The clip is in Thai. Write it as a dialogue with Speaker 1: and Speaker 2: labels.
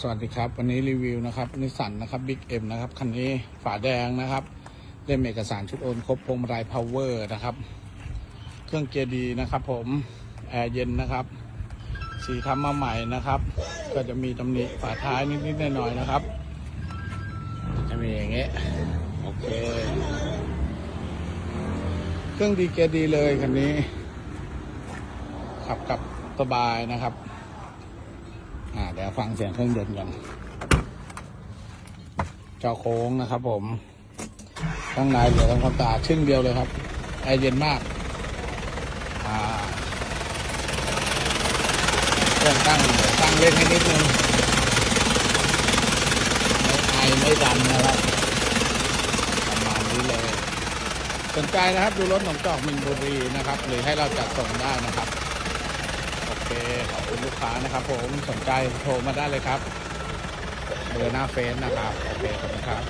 Speaker 1: สวัสดีครับ วันนี้รีวิวนะครับนิสสันนะครับบิ๊กเอ็มนะครับคันนี้ฝาแดงนะครับเล่มเอกสารชุดโอนครบพวงมาลัยพาวเวอร์นะครับ เครื่องเกียร์ดีนะครับผม แอร์เย็นนะครับ สีทำมาใหม่นะครับ ก็จะมีตำหนิฝาท้ายนิดๆหน่อยๆนะครับ จะมีอย่างเงี้ยโอเค เครื่องดีเกียร์ดีเลยคันนี้ ขับกับสบายนะครับ อ่าเดี๋ยวฟังเสียงเครื่องยนต์กันเจาโค้งนะครับผม ข้างในเหลือทำความสะอาดชึ่งเดียวเลยครับแอร์เย็นมากอ่าเครื่องตั้งตั้งเล่นให้นิดนึงไม่ไอไม่ดันนะครับประมาณนี้เลย สนใจนะครับ ดูรถหนองจอกมินบุรีนะครับ หรือให้เราจัดส่งได้นะครับ คขอบคุณลูกค้านะครับผมสนใจโทรมาได้เลยครับเบอร์หน้าเฟซนะครับโอเคขอบคุณครับ